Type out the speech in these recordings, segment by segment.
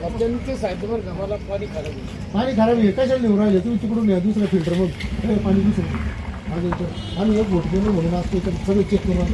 पाणी खराब आहे. पाणी खराब आहे कशाला नाही उरायले तुम्ही तिकडून या दुसरं फिल्टर मग. हे पाणी दुसरं. इथं आम्ही एक घोट गेलो म्हणून असतो तर सगळं चेक करून.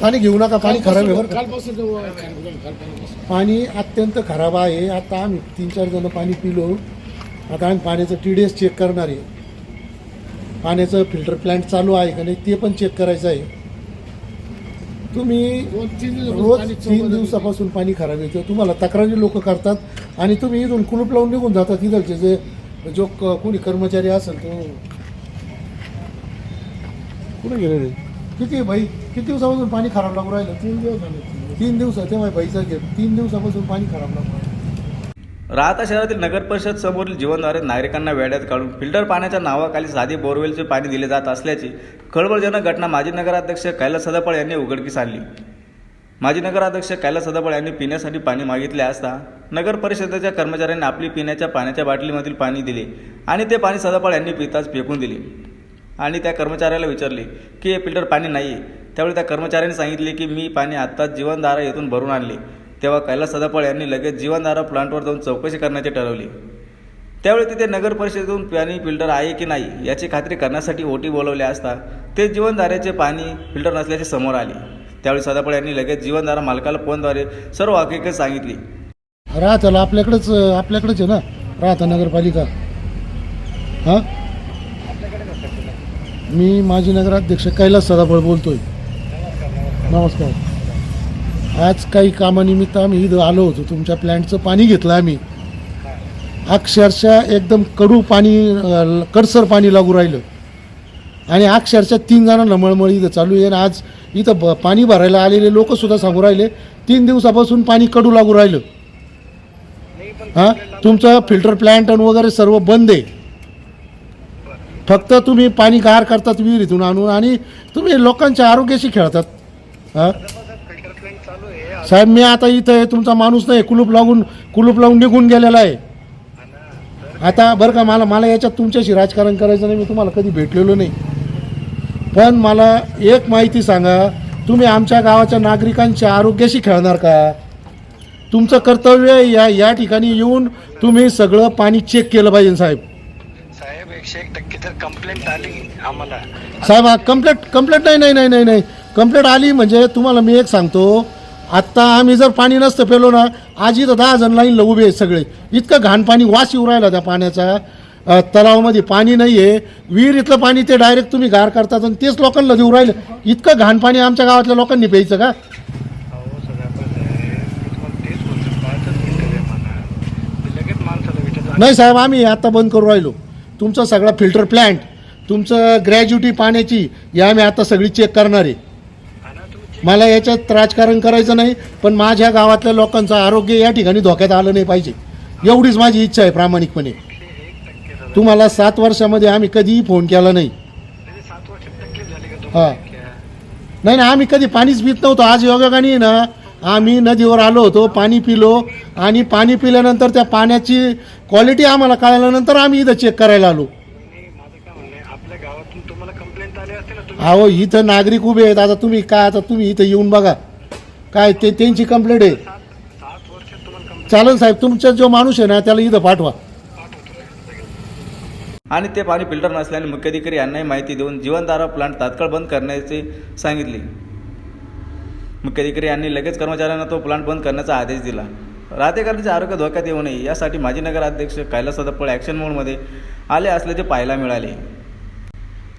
पाणी घेऊ नका पाणी खराब आहे बरं का? कालपासून तो कार्यक्रम कालपासून पाणी अत्यंत खराब आहे. आता आम्ही तीन चार जण पाणी पिलो. आता आम्ही पाण्याचं टी डी एस चेक करणार आहे. पाण्याचं फिल्टर प्लांट चालू आहे का नाही ते पण चेक करायचं आहे. तुम्ही रोज तीन दिवसापासून पाणी खराब येतं तुम्हाला तक्रारी लोक करतात आणि तुम्ही इथून कुलूप लावून निघून जातात. तिथलचे जे जो क- कोणी कर्मचारी असेल तो कुठे गेले रे? किती भाई? किती दिवसापासून पाणी खराब लागू राहिलं? तीन दिवस झाले. तीन दिवसात तेव्हा भाईचा घे तीन दिवसापासून पाणी खराब लागू राहिलं. राहता शहरातील नगर परिषद समोरील जीवनद्वारे नागरिकांना वेड्यात काढून फिल्टर पाण्याच्या नावाखाली साधे बोरवेलचे पाणी दिले जात असल्याची खळबळजनक घटना माजी नगराध्यक्ष कैलास सदापळ यांनी उघडकीस आणली. माजी नगराध्यक्ष कैलास सदापळ यांनी पिण्यासाठी पाणी मागितले असता नगर परिषदेच्या कर्मचाऱ्यांनी आपली पिण्याच्या पाण्याच्या बाटलीमधील पाणी दिले आणि ते पाणी सदापळ यांनी पिताच फेकून दिले. आणि त्या कर्मचाऱ्याला विचारले की हे फिल्टर पाणी नाही आहे त्यावेळी त्या कर्मचाऱ्याने सांगितले की मी पाणी आत्ताच जीवनधारा येथून भरून आणले. तेव्हा कैलास सदापळ यांनी लगेच जीवनधारा प्लांटवर जाऊन चौकशी करण्याचे ठरवले. त्यावेळी तिथे नगर परिषदेतून पाणी फिल्टर आहे की नाही याची खात्री करण्यासाठी ओटी बोलवले असता ते जीवनधारेचे पाणी फिल्टर नसल्याचे समोर आले. त्यावेळी सदापळ यांनी लगेच जीवनधारा मालकाला फोनद्वारे सर्व हकीकत सांगितली. राहताला आपल्याकडेच आपल्याकडेच आहे ना? राहता नगरपालिका. हां? मी माजी नगराध्यक्ष कैलास सदाफळ बोलतोय. नमस्कार. आज काही कामानिमित्त आम्ही इथं आलो होतो. तुमच्या प्लॅन्टचं पाणी घेतलं आम्ही. अक्षरशः एकदम कडू पाणी कडसर पाणी लागू राहिलं. आणि अक्षरशः तीन जणांना मळमळ इथं चालू आहे. आणि आज इथं ब पाणी भरायला आलेले लोकसुद्धा सांगू राहिले तीन दिवसापासून पाणी कडू लागू राहिलं. हां? तुमचं फिल्टर प्लॅन्ट आणि वगैरे सर्व बंद आहे. फक्त तुम्ही पाणी गार करतात विहिरीतून आणून आणि तुम्ही लोकांच्या आरोग्याशी खेळतात. हां? साहेब मी आता इथं आहे तुमचा माणूस नाही कुलूप लावून कुलूप लावून निघून गेलेला आहे. आता बरं का मला मला याच्यात तुमच्याशी राजकारण करायचं नाही मी तुम्हाला कधी भेटलेलो नाही. पण मला एक माहिती सांगा तुम्ही आमच्या गावाच्या नागरिकांच्या आरोग्याशी खेळणार का? तुमचं कर्तव्य आहे या या ठिकाणी येऊन तुम्ही सगळं पाणी चेक केलं पाहिजे साहेब. साहेब एकशे एक टक्के तर कंप्लेंट आली आम्हाला. साहेब कंप्लेंट कंप्लेंट नाही नाही नाही नाही नाही. कंप्लेंट आली म्हणजे तुम्हाला मी एक सांगतो आत्ता आम्ही जर पाणी नसतं पेलो ना आज इथं दहा जण लाईनला उभे आहेत सगळे. इतकं घाण पाणी वास येऊ राहिला त्या पाण्याचा. तलावामध्ये पाणी नाही आहे विहिरीतलं पाणी ते डायरेक्ट तुम्ही गार करतात आणि तेच लोकांना देऊ राहिलं. इतकं घाण पाणी आमच्या गावातल्या लोकांनी प्यायचं का? नाही साहेब आम्ही आता बंद करू राहिलो. तुमचा सगळा फिल्टर प्लॅन्ट तुमचं ग्रॅज्युटी पाण्याची या आम्ही आता सगळी चेक करणार आहे. मला याच्यात राजकारण करायचं नाही पण माझ्या गावातल्या लोकांचं आरोग्य या ठिकाणी धोक्यात आलं नाही पाहिजे. एवढीच माझी इच्छा आहे प्रामाणिकपणे. तुम्हाला सात वर्षामध्ये आम्ही कधीही फोन केला नाही. हां. हा. नाही ना आम्ही कधी पाणीच पित नव्हतो. आज योगाने ना आम्ही नदीवर आलो होतो पाणी पिलो आणि पाणी पिल्यानंतर त्या पाण्याची क्वालिटी आम्हाला कळल्यानंतर आम्ही इथं चेक करायला आलो नाही माझं काय म्हणणं आहे, आपल्या गावातून तुम्हाला कंप्लेंट आली असते ना तुम्ही अहो इथं नागरिक उभे आहेत. आता तुम्ही काय आता तुम्ही इथं येऊन बघा. काय ते त्यांची कंप्लेंट आहे. सात चालेल साहेब तुमचा जो माणूस आहे ना त्याला इथं पाठवा. आणि ते पाणी फिल्टर नसल्याने मुख्याधिकारी यांनाही माहिती देऊन जीवनधारा प्लांट तात्काळ बंद करण्याचे सांगितले. मुख्याधिकारी यांनी लगेच कर्मचाऱ्यांना तो प्लांट बंद करण्याचा आदेश दिला. राहतेकरांचे आरोग्य धोक्यात येऊ नये यासाठी माजी नगराध्यक्ष कैलास सदपळ ॲक्शन मोडमध्ये आले असल्याचे पाहायला मिळाले.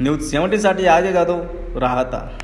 न्यूज सेव्हन्टीसाठी अजय जाधव राहता.